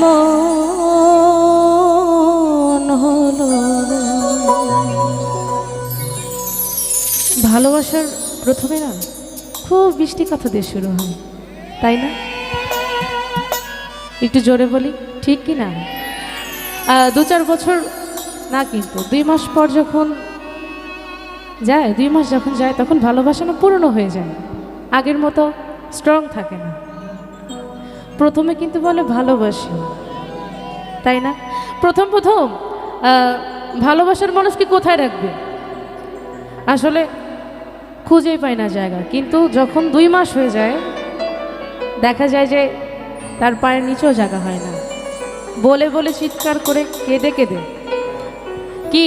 এমন হলো ভালোবাসার প্রথমে না খুব বৃষ্টি কথা দিয়ে শুরু হয়, তাই না? একটু জোরে বলি, ঠিক কি না? দু চার বছর না কিন্তু, দুই মাস পর যখন যায়, দুই মাস যখন যায়, তখন ভালোবাসা না পুরনো হয়ে যায়। আগের মতো স্ট্রং থাকে না। প্রথমে কিন্তু বলে ভালোবাসি। তাই না? প্রথম প্রথম ভালোবাসার মানুষকে কোথায় রাখবে? আসলে খুঁজেই পায় না জায়গা। কিন্তু যখন দুই মাস হয়ে যায়, দেখা যায় যে তার পায়ের নিচেও জায়গা হয় না। বলে বলে চিৎকার করে কেঁদে কেঁদে। কি?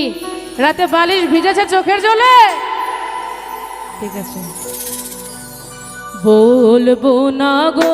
রাতে বালিশ ভিজেছে চোখের জলে? ঠিক আছে। বলব না গো।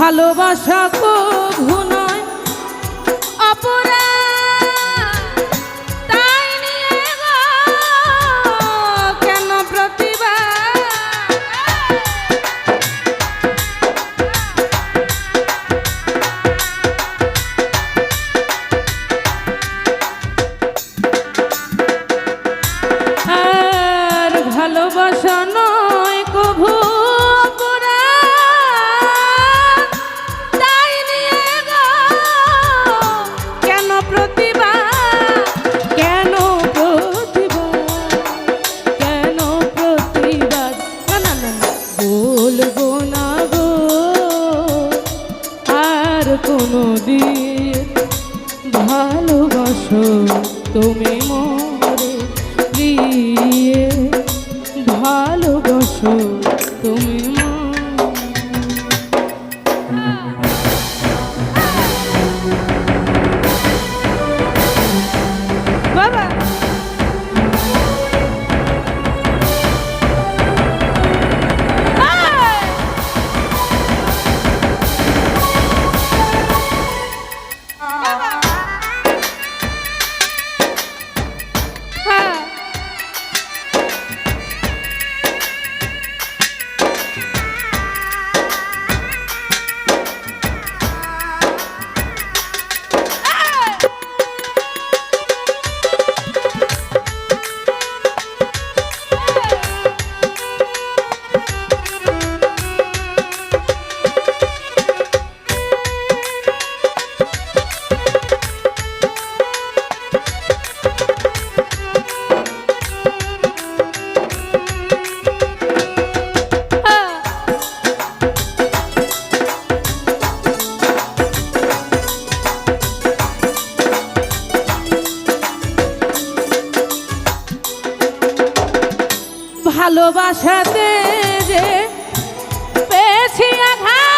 ভালোবাসা কভু নয় অপরাধ। তুমি মোরে প্রিয়ে ভালোবাসো তুমি ভালোবাসাতে যে পেয়েছি আঘাত।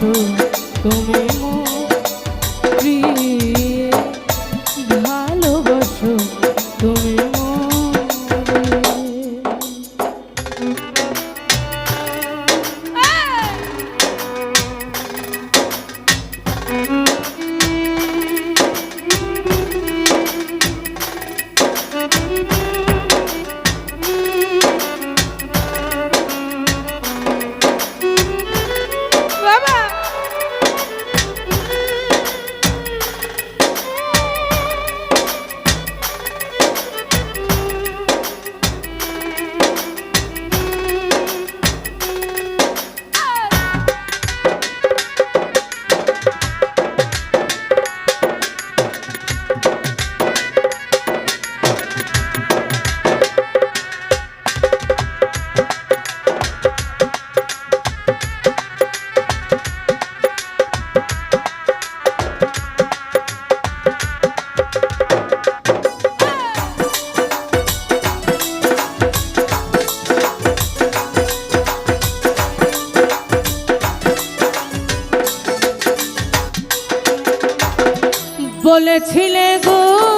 ভালোবাসো তুমি প্রিয়ে। বলেছিলে গো